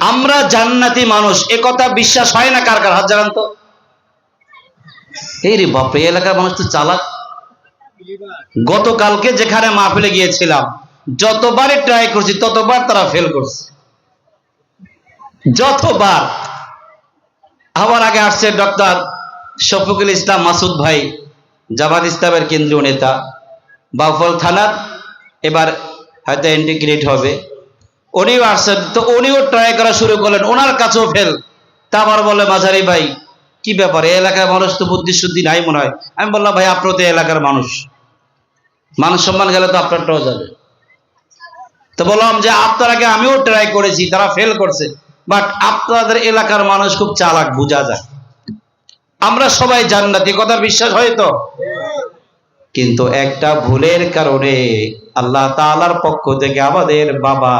আমরা জান্নাতি মানুষ। এ কথা বিশ্বাস হয় না কার কার? হাত জানান তো। এই রে বাপরে, এই এলাকার মানুষ তো চালাক। গতকালকে যেখানে মাহফিলে গিয়েছিলাম, যতবারই ট্রাই করছি, ততবার তারা ফেল করছে। যতবার। আমার আগে আসছে ডক্টর শফিকুল ইসলাম মাসুদ ভাই, জামাত ইসলামের কেন্দ্রীয় নেতা। বাউফল থানার, এবার হয়তো ইন্টিগ্রেট হবে। উনিও আসছেন। তো উনিও ট্রাই করা শুরু করলেন, ওনার কাছেও ফেল তা আবার বলে মাঝারি ভাই, কি ব্যাপার? এই এলাকার মানুষ তো বুদ্ধি শুদ্ধি নাই মনে হয়। আমি বললাম, ভাই আপনার তো এলাকার মানুষ। মানুষ সম্মান গেলে তো আপনারটাও যাবে। তো বললাম যে, আপনার আগে আমিও ট্রাই করেছি, তারা ফেল করছে। বাট আপনাদের এলাকার মানুষ খুব চালাক, বোঝা যায়। আমরা সবাই জান্নাতি, কথার বিশ্বাস হয় তো? কিন্তু একটা ভুলের কারণে আল্লাহ তাআলার পক্ষ থেকে আমাদের বাবা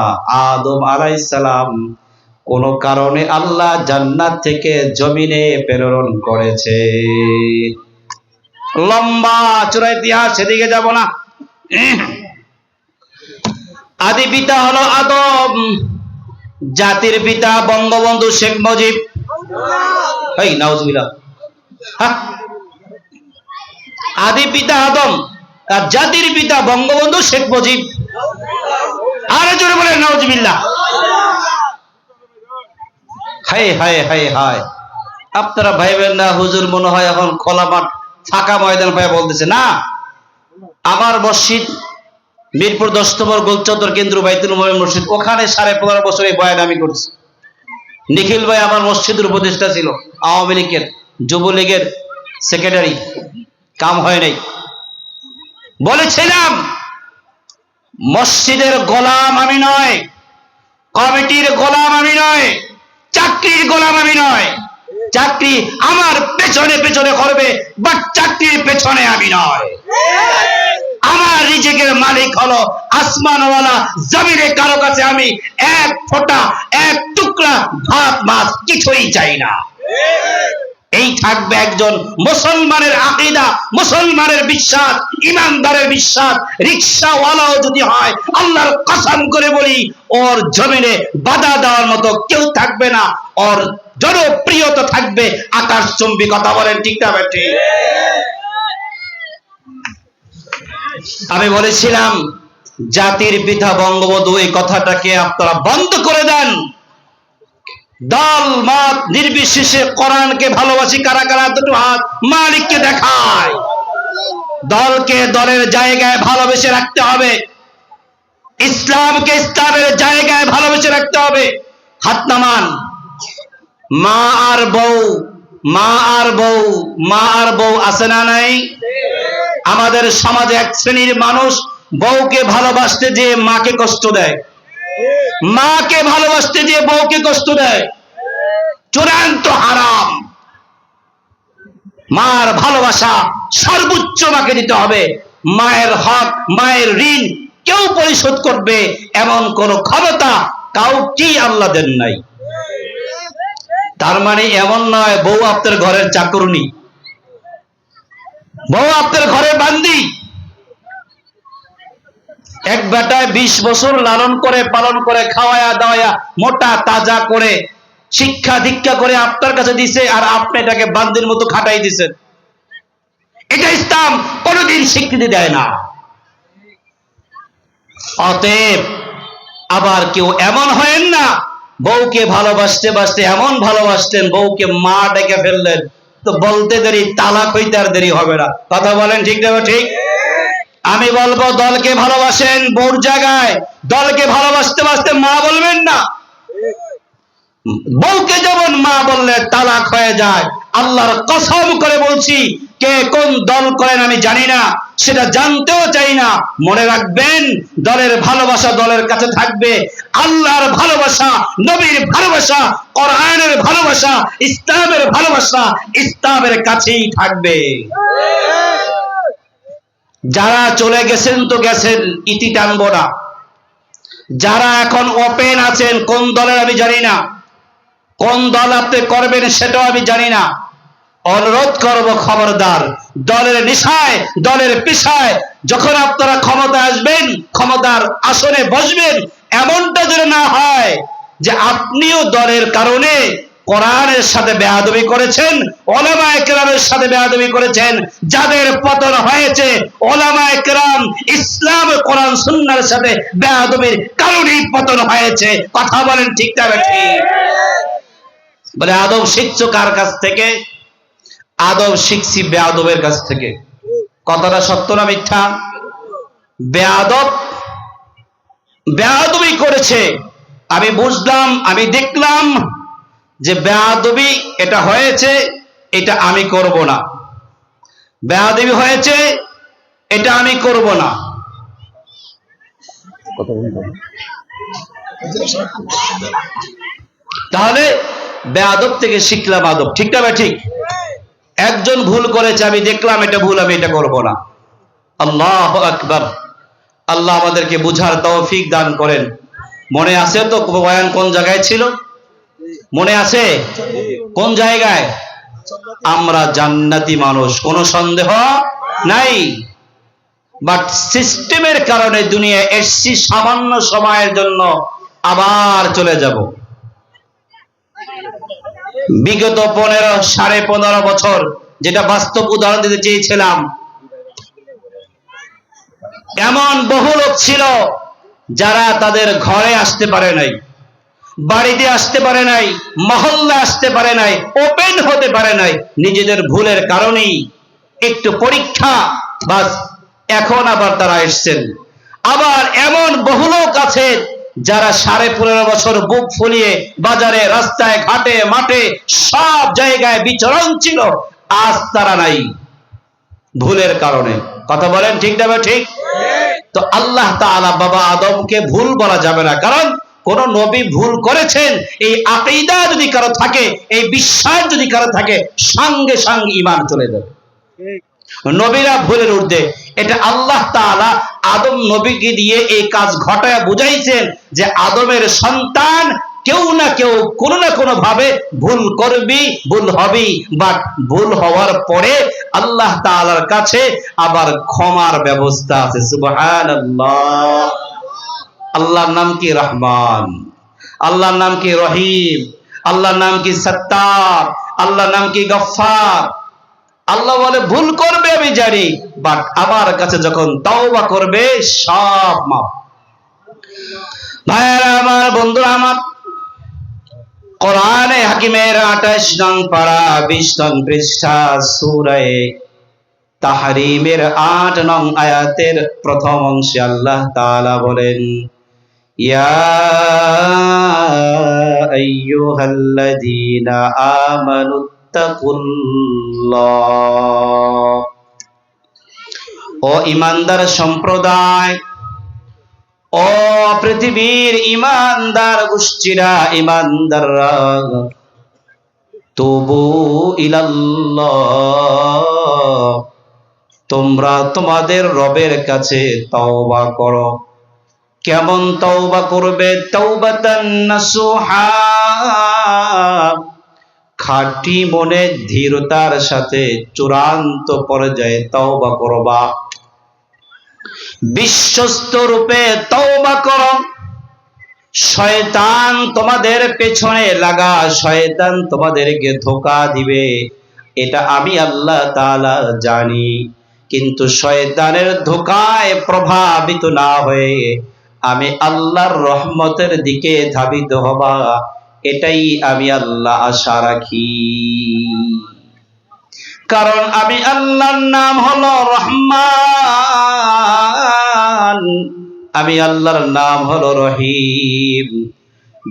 আদম আলাইসালাম কোন কারণে আল্লাহ জান্নাত থেকে জমিনে প্রেরণ করেছে। লম্বা চূড়া ইতিহাস, সেদিকে যাব না। আদি পিতা হলো আদম, জাতির পিতা বঙ্গবন্ধু শেখ মুজিব। আদি পিতা আদম আর জাতির পিতা বঙ্গবন্ধু শেখ মুজিব। আরও জোরে বলে নাউজুবিল্লাহ। হায় হায় হায় হায়। আপনারা ভাইবেন না, হুজুর মনে হয় এখন খোলা মাঠ, ফাঁকা ময়দান পায় বলতেছে। না, আমার মসজিদ, মিরপুর দশ নম্বর গোলচত্বর কেন্দ্র বাইতুল মোমিন মসজিদ, ওখানে সাড়ে পনেরো বছর এই বয়ান আমি করছি। নিখিল ভাই আমার মসজিদের উপদেষ্টা ছিল, আওয়ামী লীগের, যুবলীগের সেক্রেটারি কাম হয় নাই। বলেছিলাম, মসজিদের গোলাম আমি নয়, কমিটির গোলাম আমি নয়, চাকরির গোলাম আমি নয়, চাকরি আমার পেছনে পেছনে করবে বাট চাকরির পেছনে আমি নয়। আমার রিজেকের মালিক হলো আসমানওয়ালা, জমিনে কারও কাছে আমি এক ফোঁটা, এক টুকরা ভাত, মাছ কিছুই চাই না। এই থাকবে একজন মুসলমানের আকিদা, মুসলমানের বিশ্বাস, ইমানদারের বিশ্বাস। রিক্সাওয়ালাও যদি হয়, আল্লাহর কসম করে বলি, ওর জমিনে বাধা দেওয়ার মতো কেউ থাকবে না। ওর জনপ্রিয়তা থাকবে আকাশ চম্বী কথা বলেন, ঠিক না বেটি আমি বলেছিলাম, জাতির পিতা বঙ্গবন্ধু, এই কথাটাকে আপনারা বন্ধ করে দেন। দল, মত নির্বিশেষে কোরআনকে ভালোবাসি কারা কারা? দুটো হাত মালিককে দেখায়। দলকে দলের জায়গায় ভালোবেসে রাখতে হবে। ইসলামকে ইসলামের জায়গায় ভালোবেসে রাখতে হবে। হাত নামান মা আর বউ, মা আর বউ, মা আর বউ আছে না নাই? আমাদের সমাজে এক শ্রেণির মানুষ বউকে ভালোবাসতে যে মাকে কষ্ট দেয়। মাকে ভালোবাসতে যে বউকে কষ্ট দেয়। চূড়ান্ত হারাম। মার ভালোবাসা সর্বোচ্চ মাকে দিতে হবে। মায়ের হক, মায়ের ঋণ কেউ পরিশোধ করবে এমন কোন ক্ষমতা কাউকেই আল্লাহ দেন নাই। তার মানে এমন নয়, বউ আপনার ঘরের চাকরনি। বউ আপনার ঘরে বান্দি। এক বেটায় বিশ বছর লালন করে, পালন করে, খাওয়ায়া দাওয়া মোটা তাজা করে, শিক্ষা দীক্ষা করে আপনার কাছে দিছে আর আপনি এটাকে বান্দির মতো খাটাই দিছেন। এটা ইসলাম কোনোদিন স্বীকৃতি দেয় না। অতএব আবার কেউ এমন হয়েন না, বউকে ভালোবাসতে বাসতে এমন ভালোবাসতেন, বউকে মা ডেকে ফেললেন, তো বলতে দেরি, তালাক হইতে আর দেরি হবে না। কথা বলেন ঠিক দেবো ঠিক? আমি বলব, দলকে ভালোবাসেন বউর জায়গায়। দলকে ভালোবাসতে বাসতে মা বলবেন না। বউকে যেমন মা বললে তালাক হয়ে যায়, আল্লাহর কসম করে বলছি, কে কোন দল করেন আমি জানি না, সেটা জানতেও চাই না। মনে রাখবেন, দলের ভালোবাসা দলের কাছে থাকবে। আল্লাহর ভালোবাসা, নবীর ভালোবাসা, কোরআনের ভালোবাসা, ইসলামের ভালোবাসা ইসলামের কাছেই থাকবে। যারা চলে গেছেন তো গেছেন ইতি টানবো না। যারা এখন ওপেন আছেন, কোন দলের আমি জানি না। কোন দল আপনি করবেন সেটাও আমি জানি না। অনুরোধ করব খবরদার, দলের নিশায়, দলের পিছায় যখন আপনারা ক্ষমতা আসবেন, ক্ষমতার আসনে বসবেন, এমনটা যেন না হয় যে আপনিও দলের কারণে কোরআনের সাথে বেয়াদবি করেছেন ওলামা একরামের সাথে বেয়াদবি করেছেন, যাদের পতন হয়েছে ওলামা একরাম ইসলাম, কোরআন, সুন্নার সাথে বেয়াদবির কারণেই পতন হয়েছে। কথা বলেন ঠিক না বলে, আদব শিখছো কার কাছ থেকে? আদব শিখছি বেয়াদবের কাছ থেকে। কথাটা সত্য না মিথ্যা? বেয়াদব বেয়াদবি করেছে। আমি বুঝলাম, আমি দেখলাম যে বেয়াদবি এটা হয়েছে এটা আমি করব না। বেয়াদবি হয়েছে এটা আমি করব না। তাহলে। বেয়াদব থেকে শিখলাম আদব। ঠিক না ঠিক? একজন ভুল করেছে আমি দেখলাম এটা ভুল আমি এটা করব না। আল্লাহ আকবার। আল্লাহ আমাদেরকে বুঝার তৌফিক দান করেন। মনে আছে তো বয়ান কোন জায়গায় ছিল? মনে আছে? কোন জায়গায়? আমরা জান্নাতি মানুষ, কোনো সন্দেহ নাই। বাট সিস্টেমের কারণে দুনিয়া এসছি সামান্য সময়ের জন্য আবার চলে যাব। বিগত পনেরো, সাড়ে পনেরো বছর যেটা বাস্তব উদাহরণ দিতে চেয়েছিলাম, এমন বহু লোক ছিল যারা তাদের ঘরে আসতে পারে নাই। বাড়িতে আসতে পারে নাই মহল্লা আসতে পারে নাই ওপেন হতে পারে নাই নিজেদের ভুলের কারণেই একটু পরীক্ষা বাস এখন আবার তারা এসছেন। আবার এমন বহু লোক আছে যারা সাড়ে পনেরো বছর বুক ফুলিয়ে বাজারে রাস্তায় ঘাটে মাঠে সব জায়গায় বিচরণ ছিল আজ তারা নাই। ভুলের কারণে। কথা বলেন ঠিক না ঠিক। তো আল্লাহ তাআলা বাবা আদমকে ভুল বলা যাবে না। কারণ কোন নবী ভুল করেছেন, এই আকিদা যদি কারও থাকে, এই বিশ্বাস যদি কারও থাকে, সঙ্গে সঙ্গে ইমান চলে যাবে। নবীরা ভুলের ঊর্ধ্বে, এটা আল্লাহ তাআলা আদম নবীকে দিয়ে এই কাজ ঘটায় বুঝাইছেন যে আদমের সন্তান কেউ না কেউ কোনো না কোনো ভাবে ভুল করবি, ভুল হবি বাট ভুল হওয়ার পরে আল্লাহ তাআলার কাছে আবার ক্ষমার ব্যবস্থা আছে। সুবহানাল্লাহ। আল্লাহর নাম কি রহমান? আল্লাহর নাম কি রহিম? আল্লাহর নাম কি সত্তার? আল্লাহর নাম কি গফফার? আল্লাহ বলে, ভুল করবে আমি জানি বাট আমার কাছে যখন তওবা করবে, সব মাপ ভাইয়ারা আমার, বন্ধুরা আমার, কোরআনে হাকিমের আঠাশ নং পাড়া বিশ নং পৃষ্ঠা, সুরায় তাহারিমের আট নং আয়াতের প্রথম অংশে আল্লাহ তাআলা বলেন ইয়া আইয়ুহাল্লাযীনা আমানুত্তাকুল্লাহ ও ইমানদার সম্প্রদায়, ও পৃথিবীর ইমানদার গোষ্ঠীরা, ইমানদাররা, তবু ইলাল্লাহ, তোমরা তোমাদের রবের কাছে তওবা করো। কেমন তওবা করবে? তওবাতান নাসুহা। খাঁটি মনে ধীরতার সাথে চূড়ান্ত পর্যায়ে তওবা করবা। বিশ্বস্ত রূপে তওবা করো। শয়তান তোমাদের পেছনে লাগা, শয়তান তোমাদেরকে ধোকা দিবে। এটা আমি আল্লাহ তাআলা জানি। কিন্তু শয়তানের ধোকায় প্রভাবিত না হয়ে আমি আল্লাহর রহমতের দিকে ধাবিত হবা। এটাই আমি আল্লাহ আশা রাখি। কারণ আমি আল্লাহর নাম হলো রহমান। আমি আল্লাহর নাম হলো রহিম।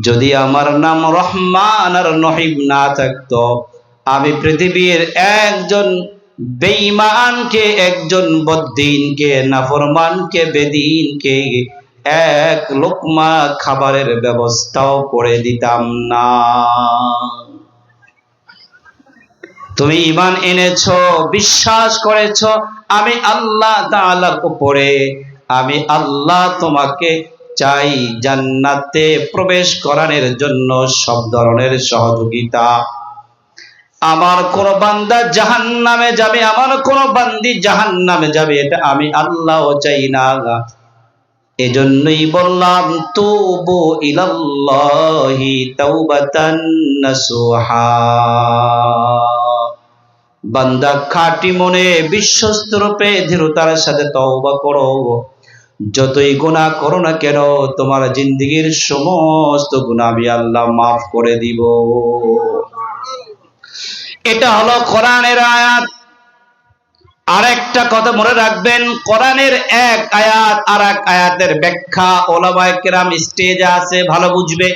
যদি আমার নাম রহমান আর নহিম না থাকতো, আমি পৃথিবীর একজন বেঈমানকে, একজন বদ্দিনকে, নাফরমানকে, বেদিনকে এক লোকমা খাবারের ব্যবস্থাও করে দিতাম না। তুমি ইমান এনেছো, বিশ্বাস করেছ, আমি আল্লাহ তাআলার উপরে, আমি আল্লাহ তোমাকে চাই জান্নাতে প্রবেশ করানোর জন্য সব ধরনের সহযোগিতা। আমার কোন বান্দা জাহান নামে যাবে, আমার কোন বান্দি জাহান নামে যাবে, এটা আমি আল্লাহ চাই না। এজন্যই বললাম, তুবু ইলাল্লাহি তাওবাতান নাসুহা। বান্দা খাঁটি মনে বিশ্বস্ত রূপে দৃঢ়তার সাথে তওবা করো। যতই গুনাহ করো না কেন, তোমার জিন্দগির সমস্ত গুনাহ আমি আল্লাহ মাফ করে দিব। এটা হলো কোরআনের আয়াত। আরেকটা কথা মনে রাখবেন, কোরআনের এক আয়াত আর এক আয়াতের ব্যাখ্যা ওলামায়ে কেরাম স্টেজে আছে, ভালো বুঝবে।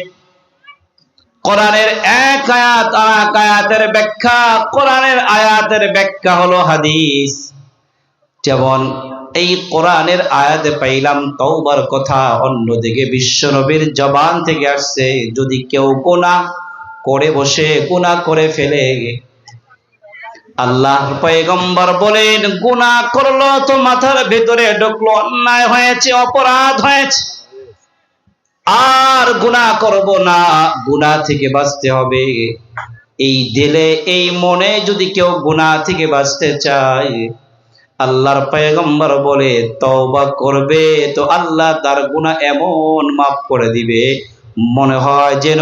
কোরআনের এক আয়াত আর এক আয়াতের ব্যাখ্যা, কোরআনের আয়াতের ব্যাখ্যা হলো হাদিস। যেমন, এই কোরআনের আয়াতে পাইলাম তওবার কথা, অন্যদিকে বিশ্বনবীর জবান থেকে আসছে, যদি কেউ গোনা করে বসে, গুনাহ করে ফেলে আল্লাহ পয়গম্বর বলেন, গুনাহ করল তো মাথার ভেতরে ঢুকলো, অন্যায় হয়েছে, অপরাধ হয়েছে। আর গুনাহ করব না, গুনাহ থেকে বাঁচতে হবে। এই দিলে, এই মনে যদি কেউ গুনাহ থেকে বাঁচতে চায়, আল্লাহর পয়গম্বর বলে, তওবা করবে তো আল্লাহ তার গুনাহ এমন মাফ করে দিবে। মনে হয় যেন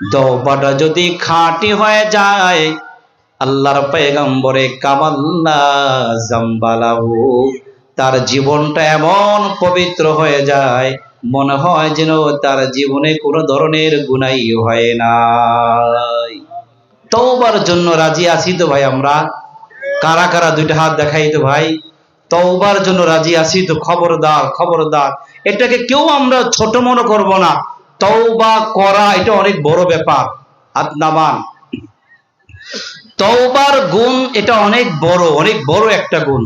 তওবাটা যদি খাঁটি হয়ে যায়, আল্লাহর পয়গম্বরে কামাল্লা জাম্বালাহু, তার জীবনটা এমন পবিত্র হয়ে যায়, মনে হয় যেন তার জীবনে কোনো ধরনের গুনাই হয় না। তওবার জন্য রাজি আছি তো ভাই আমরা? কারা কারা দুইটা হাত দেখাই তো ভাই? তওবার জন্য রাজি আছি তো খবরদার খবরদার। এটাকে কেউ আমরা ছোট মনে করব না। তওবা করা এটা অনেক বড় ব্যাপার হাত নামান তওবার গুণ এটা অনেক বড় অনেক বড় একটা গুণ।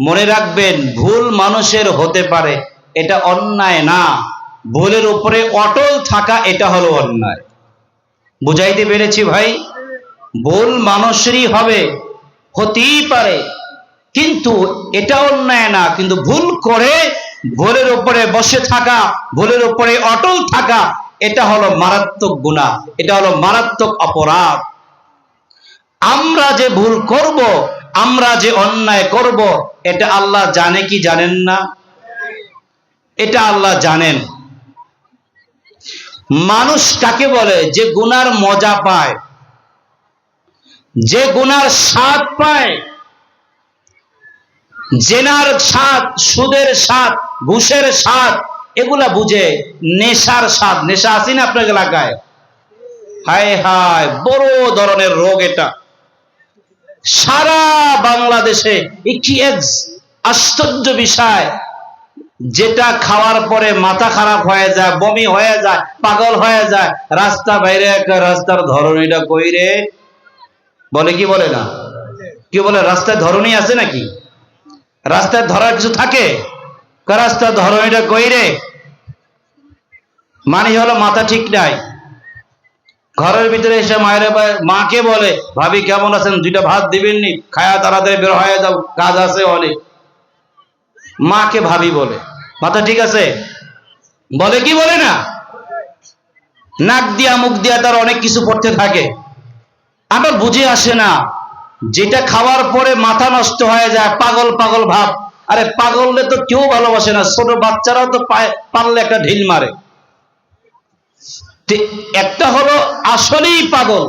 মনে রাখবেন, ভুল মানুষের হতে পারে, এটা অন্যায় না। ভুলের উপরে অটল থাকা এটা হলো অন্যায়। বুঝাইতে পেরেছি ভাই? ভুল মানুষেরই হবে, হতেই পারে, কিন্তু এটা অন্যায় না, কিন্তু ভুল করে ভুলের উপরে বসে থাকা, ভুলের উপরে অটল থাকা, এটা হলো মারাত্মক গুণা এটা হলো মারাত্মক অপরাধ। আমরা যে ভুল করব, আমরা যে অন্যায় করব, এটা আল্লাহ জানে কি জানেন না? এটা আল্লাহ জানেন। মানুষ কাকে বলে? যে গুনার মজা পায়, যে গুনার স্বাদ পায় জেনার স্বাদ, সুদের স্বাদ, ঘুষের স্বাদ, এগুলা বুঝে নেশার স্বাদ। নেশা আসি না আপনার এলাকায়? হায় হায়, বড় ধরনের রোগ এটা। সারা বাংলাদেশে একটি আশ্চর্য বিষয়, যেটা খাওয়ার পরে মাথা খারাপ হয়ে যায়, বমি হয়ে যায়, পাগল হয়ে যায়, রাস্তা বাইরে রাস্তার ধরনীটা কইরে, বলে কি বলে না? কি বলে, রাস্তায় ধরনী আছে নাকি? রাস্তায় ধরার কিছু থাকে? রাস্তার ধরনীটা কইরে মানে হলো মাথা ঠিক নাই। ঘরের ভিতরে এসে মায়ের মাকে বলে, ভাবি, কেমন আছেন? দুইটা ভাত দিবেননি? খায়া তাড়াতাড়ি বের হয়ে যাও, কাজ আছে অনেক। মাকে ভাবি বলে, মাথা ঠিক আছে? বলে, কি বলে না? নাক দিয়া, মুখ দিয়া তার অনেক কিছু পড়তে থাকে। আমার বুঝে আসে না। যেটা খাওয়ার পরে মাথা নষ্ট হয়ে যায়, পাগল পাগল ভাব। আরে পাগললে তো কেউ ভালোবাসে না, ছোট বাচ্চারাও তো পারলে একটা ঢিল মারে। একটা হলো আসলেই পাগল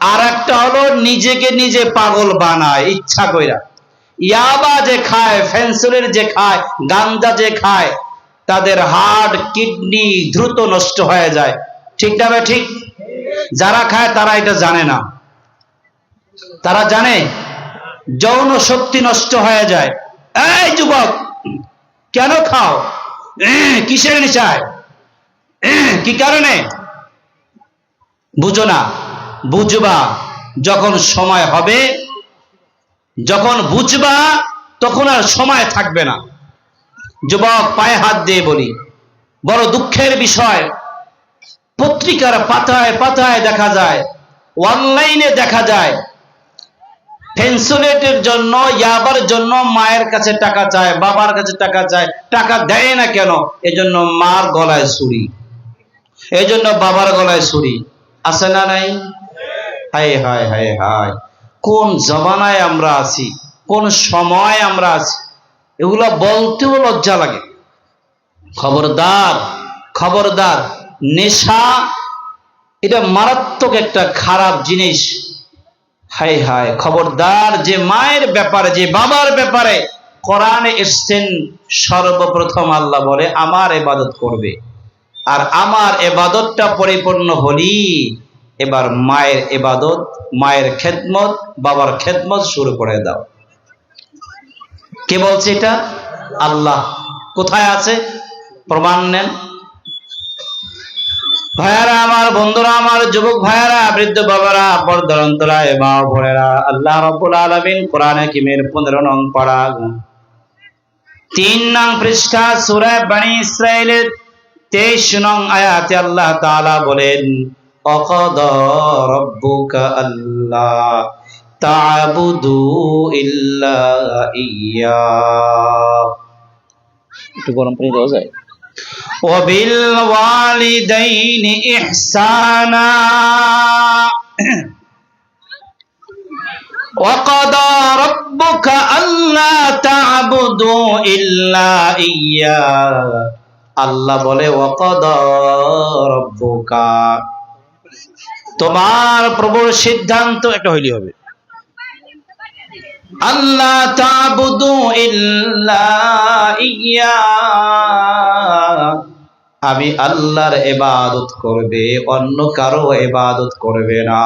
আর একটা হলো নিজেকে নিজে পাগল বানায়, ইচ্ছা কইরা। ইয়াবা যে খায় ফেন্সিলের যে খায় গাঞ্জা যে খায়, তাদের হার্ট কিডনি দ্রুত নষ্ট হয়ে যায়। ঠিক না ঠিক? যারা খায় তারা এটা জানে না। তারা জানে, যৌন শক্তি নষ্ট হয়ে যায়। এই যুবক, কেন খাও? কিসের নিচায় কি কারণে? বুঝো না, বুঝবা যখন সময় হবে, যখন বুঝবা তখন আর সময় থাকবে না। যুবক, পায়ে হাত দিয়ে বলি, বড় দুঃখের বিষয়, পত্রিকার পাতায় পাতায় দেখা যায়, অনলাইনে দেখা যায় ফেন্সুলেটের জন্য, ইয়াবার জন্য মায়ের কাছে টাকা চায়, বাবার কাছে টাকা চায়, টাকা দেয় না কেন? এজন্য মার গলায় ছুরি। এজন্য বাবার গলায় ছুরি। আছে না নাই? হায় হায় হায় হায়। কোন জমানায় আমরা আছি? কোন সময় আমরা আছি? এগুলা বলতেও লজ্জা লাগে। খবরদার খবরদার। নেশা, এটা মারাত্মক একটা খারাপ জিনিস। হায় হায়, খবরদার যে মায়ের ব্যাপারে, যে বাবার ব্যাপারে কোরআনে এসছেন, সর্বপ্রথম আল্লাহ বলে, আমার এবাদত করবে। আর আমার এবাদতটা পরিপূর্ণ হলি, এবার মায়ের এবাদত, মায়ের খেদমত, বাবার খেদমত শুরু করে দাও। কে বলছে এটা? আল্লাহ। কোথায় আছে? প্রমাণ নেন। ভাইয়ারা, আমার বন্ধুরা, আমার যুবক ভাইয়ারা, বৃদ্ধ বাবারা পর্দরন্তরা মা বোনেরা, আল্লাহ রব্বুল আলামিন কোরআনে কিমের পনেরো নং পড়া তিন নং পৃষ্ঠা, সূরা বনি ইসরাইলের তেইশ নং আয়াতে আল্লাহ তাআলা বলেন, অকদ রব্বুকা আল্লাহ তা'বুদু ইল্লা ইয়্যা একটু গরম পানি দেওয়া যায়? وبالوالدين إحسانا وقضى ربك ألا تعبدوا إلا إياه আল্লাহ বলে ওয়াকদ রব্বুকা তোমার প্রভুর সিদ্ধান্ত একটা হইলি হবে আল্লাহ তাবুদু ইল্লা আমি আল্লাহর ইবাদত করবে, অন্য কারও ইবাদত করবে না।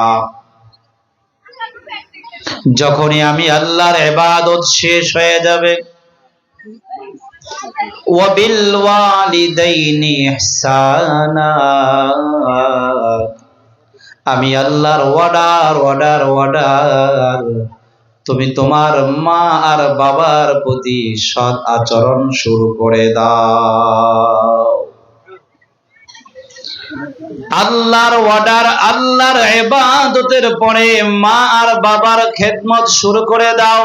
যখনই আমি আল্লাহর ইবাদত শেষ হয়ে যাবে আমি আল্লাহর ওয়ার্ডার ওয়ার্ডার ওয়ার্ডার তুমি তোমার মা আর বাবার প্রতি সৎ আচরণ শুরু করে দাও। আল্লাহর অর্ডার আল্লাহর এবাদতের পরে মা আর বাবার খেদমত শুরু করে দাও।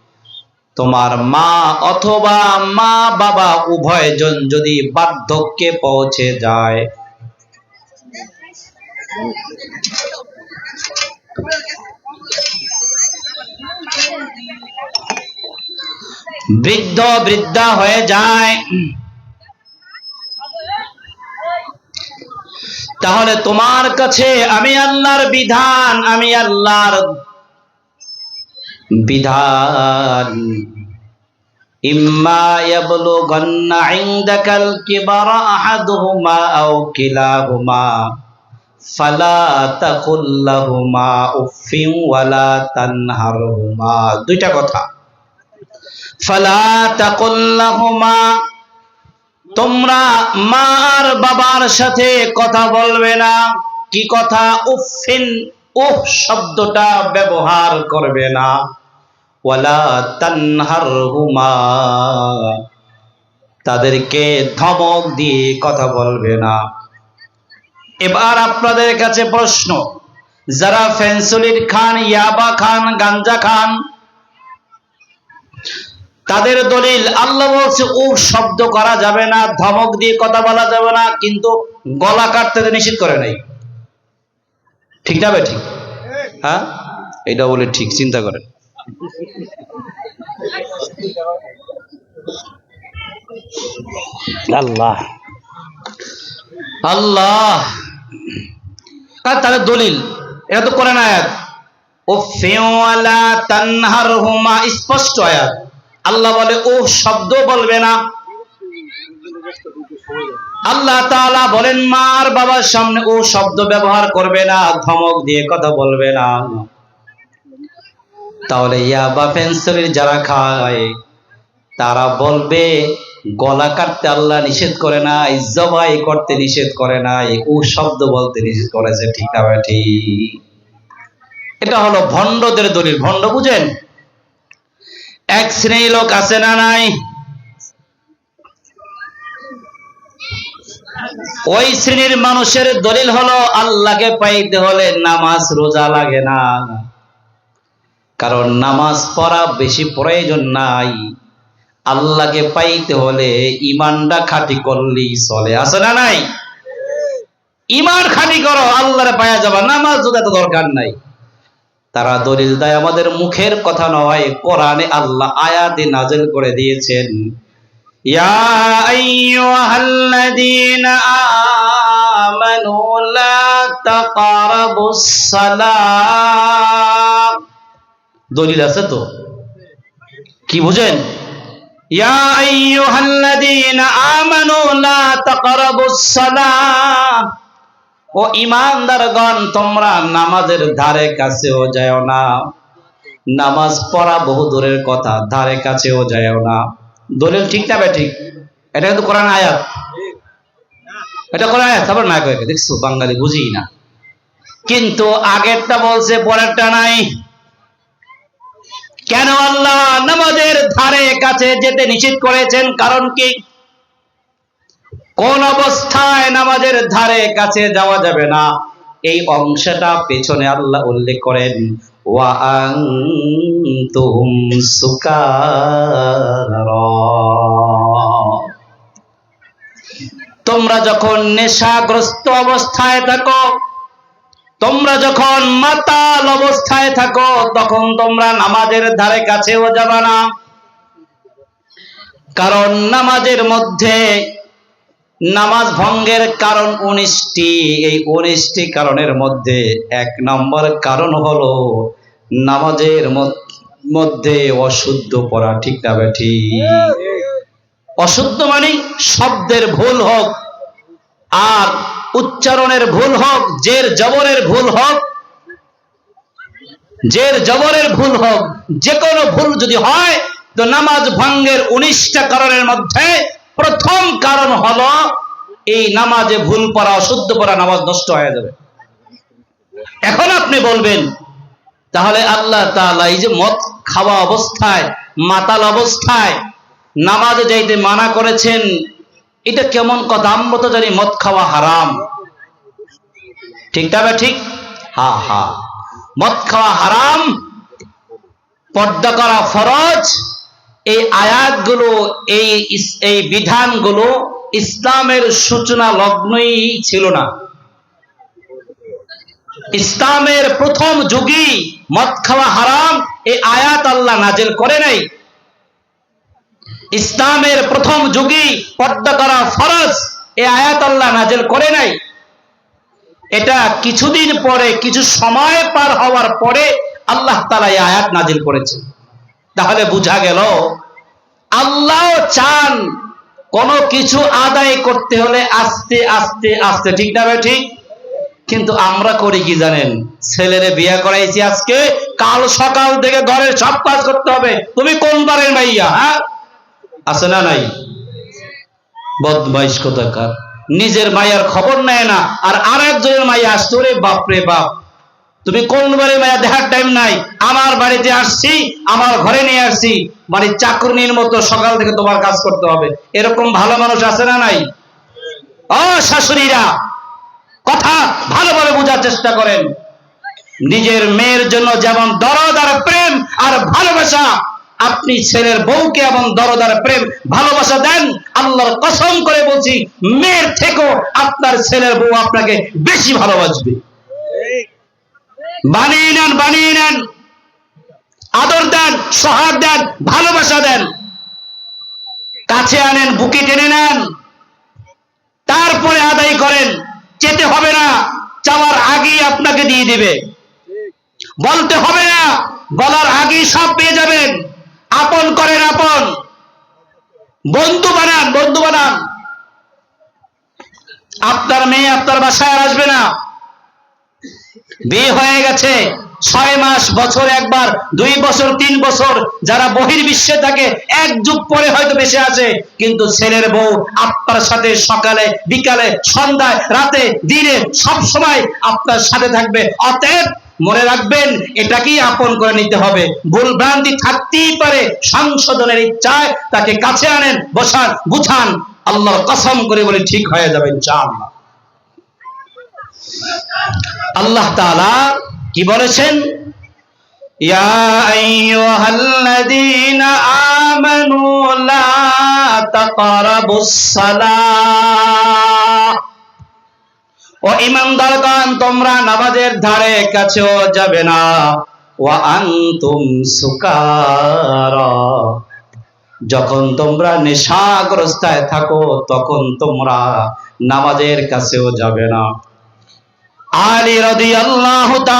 তোমার মা অথবা মা বাবা উভয়জন যদি বার্ধক্যে পৌঁছে যায়। বৃদ্ধ বৃদ্ধা হয়ে যায়। তাহলে তোমার কাছে আমি আল্লাহর বিধান, আমি আল্লাহর বিধান। ইম্মা ইয়াবলুগান্না ইনদাকাল কিবারা আহাদুহুমা আও কিলাহুমা। ফালা তাকুল লাহুমা উফিন ওয়ালা তানহারহুমা। দুইটা কথা। ফালা তাকুল লাহুমা। তোমরা মা আর বাবার সাথে কথা বলবে না। কি কথা? উফিন উফ শব্দটা ব্যবহার করবে না। ওয়ালা তানহারহুমা। তাদেরকে ধমক দিয়ে কথা বলবে না। এবার আপনাদের কাছে প্রশ্ন, যারা ফেন্সুলিট খান, ইয়াবা খান, গাঞ্জা খান, তাদের দলিল, আল্লাহ বলছে ও শব্দ করা যাবে না, ধমক দিয়ে কথা বলা যাবে না, কিন্তু গলা কাটতে নিষেধ করে নাই। ঠিক না ঠিক? হ্যাঁ? এটা বলে ঠিক, চিন্তা করেন। আল্লাহ। আল্লাহ। আর তাদের দলিল? এটা তো করে না আয়াত উফিওয়ালা তানহারহুমা, স্পষ্ট আয়াত। আল্লাহ বলে ও শব্দ বলবে না। আল্লাহ তাআলা বলেন, মার বাবার সামনে ও শব্দ ব্যবহার করবে না, ধমক দিয়ে কথা বলবে না। তাহলে ইয়াবা পেন্সিলের যারা খায়, তারা বলবে, গলা কাটতে আল্লাহ নিষেধ করে নাই জবাই করতে নিষেধ করে নাই ও শব্দ বলতে নিষেধ করেছে, ঠিক না ঠিক। এটা হলো ভণ্ডদের দলিল, ভণ্ড বুঝেন? এক শ্রেণি লোক আছে না নাই? ওই শ্রেণির মানুষের দলিল হলো, আল্লাহকে পাইতে হলে নামাজ রোজা লাগে না। কারণ নামাজ পড়া বেশি প্রয়োজন নাই। আল্লাহকে পাইতে হলে ইমানটা খাঁটি করলেই চলে। আছে না নাই? ইমান খাঁটি করো, আল্লাহরে পায়া যাবা। নামাজ রোজা তো দরকার নাই। তারা দলিল দেয়, আমাদের মুখের কথা নয়, কোরআনে আল্লাহ আয়াতে নাজেল করে দিয়েছেন। ইয়া আইয়ুহাল্লাযীনা আমানু লা তাকরাবুস সালাম দলিল আছে তো? কি বুঝেন? ইয়া আইয়ুহাল্লাযীনা আমানু লা তাকরাবুস সালাম ও ইমানদারগণ তোমরা নামাজের ধারে কাছেও যাও না। নামাজ পড়া বহু দূরের কথা, ধারে কাছেও যাও না। দলিল ঠিক না ঠিক এটা কিন্তু কোরআন আয়াত। এটা কোরআন আয়াত আবার না কয়েকে দেখছ, বাঙালি বুঝি না। কিন্তু আগেরটা বলছে, পরেরটা নাই। কেন আল্লাহ নামাজের ধারে কাছে যেতে নিষেধ করেছেন? কারণ কি? কোন অবস্থায় নামাজের ধারে কাছে যাওয়া যাবে না। এই অংশটা পেছনে আল্লাহ উল্লেখ করেন তোমরা যখন নেশাগ্রস্ত অবস্থায় থাকো তোমরা যখন মাতাল অবস্থায় থাকো, তখন তোমরা নামাজের ধারে কাছেও যাবে না। কারণ নামাজের মধ্যে নামাজ ভঙ্গের কারণ উনিশটি। এই উনিশটি কারণের মধ্যে এক নম্বর কারণ হলো নামাজের মধ্যে অশুদ্ধ পড়া, ঠিক না বেঠি অশুদ্ধ মানে শব্দের ভুল হোক। আর উচ্চারণের ভুল হোক, জের জবরের ভুল হোক, জের জবরের ভুল হোক, যে কোনো ভুল যদি হয়, তো নামাজ ভঙ্গের উনিশটা কারণের মধ্যে প্রথম কারণ হলো, এই নামাজে ভুল পড়া, অশুদ্ধ পড়া নামাজ নষ্ট হয়ে যাবে। এখন আপনি বলবেন, তাহলে আল্লাহ এই যে মদ খাওয়া অবস্থায়, মাতাল অবস্থায়, নামাজে যাইতে মানা করেছেন এটা কেমন কথা? আমরা তো জানি মদ খাওয়া হারাম। ঠিক তবে ঠিক? হা হা। মদ খাওয়া হারাম, পর্দা করা ফরজ। এই আয়াতগুলো, এই এই বিধানগুলো ইসলামের সূচনা লগ্নই ছিল না। ইসলামের প্রথম যুগই মদ খাওয়া হারাম। এই আয়াত আল্লাহ নাজেল করে নাই। ইসলামের প্রথম যুগই পর্দা করা ফরজ। এই আয়াত আল্লাহ নাজেল করে নাই। এটা কিছুদিন পরে, কিছু সময় পার হওয়ার পরে আল্লাহ তালা এই আয়াত নাজিল করেছেন তাহলে বোঝা গেল, আল্লাহ চান কোন কিছু আদায় করতে হলে আস্তে আস্তে আস্তে। ঠিক না ঠিক? কিন্তু আমরা করি কি জানেন? ছেলেরে বিয়ে করাইছি আজকে, কাল সকাল থেকে ঘরের সব কাজ করতে হবে। তুমি কোন বারের মাইয়া হ্যাঁ? আছে না নাই? বদমাইশ কোথাকার? নিজের মায়ের খবর নেয় না, আর আর একজনের মাইয়া আসতো রে বাপ। রে বাপ তুমি কোন বারে মায়া? দেখার টাইম নাই। আমার বাড়িতে আসছি, আমার ঘরে নিয়ে আসছি। মানে চাকরনির মতো সকাল থেকে তোমার কাজ করতে হবে। এরকম ভালো মানুষ আছে না নাই? ও শাশুড়িরা, কথা ভালোভাবে বোঝার চেষ্টা করেন। নিজের মেয়ের জন্য যেমন দরদ আর প্রেম আর ভালোবাসা আপনি ছেলের বউকে এবং দরদ আর প্রেম ভালোবাসা দেন, আল্লাহর কসম করে বলছি, মেয়ের থেকেও আপনার ছেলের বউ আপনাকে বেশি ভালোবাসবে। বানিয়ে নেন বানিয়ে নেন। আদর দেন সহার দেন, ভালোবাসা দেন। কাছে আনেন, বুকে টেনে নেন। তারপরে আদায় করেন, যেতে হবে না চাওয়ার আগেই আপনাকে দিয়ে দিবে। বলতে হবে না, বলার আগেই সব পেয়ে যাবেন। আপন করেন আপন। বন্ধু বানান বন্ধু বানান। আপনার মেয়ে আপনার বাসায় আর আসবে না। বিয়ে হয়ে গেছে, ছয় মাস, বছর একবার, দুই বছর, তিন বছর, যারা বহির্বিশ্বে থাকে, এক যুগ পরে হয়তো বেঁচে আছে, কিন্তু ছেলের বউ আপনার সাথে সকালে, বিকালে, সন্ধ্যায়, রাতে, দিনে সব সময় আপনার সাথে থাকবে। অতএব মনে রাখবেন, এটাকেই আপন করে নিতে হবে। ভুল ভ্রান্তি থাকতেই পারে, সংশোধনের ইচ্ছায় তাকে কাছে আনেন, বসান, গুছান। আল্লাহর কসম করে বলে, ঠিক হয়ে যাবেন চান আল্লাহ তাআলা কি বলেছেন? ইয়া আইয়ুহাল্লাযীনা আমানু লা তাকরাবুস সালাহ। ও ঈমানদারগণ তোমরা নামাজের ধারে কাছেও যাবে না। ওয়া আনতুম সুকারা। যখন তোমরা নেশাগ্রস্তায় থাকো, তখন তোমরা নামাজের কাছেও যাবে না। আলী রদি তাআলা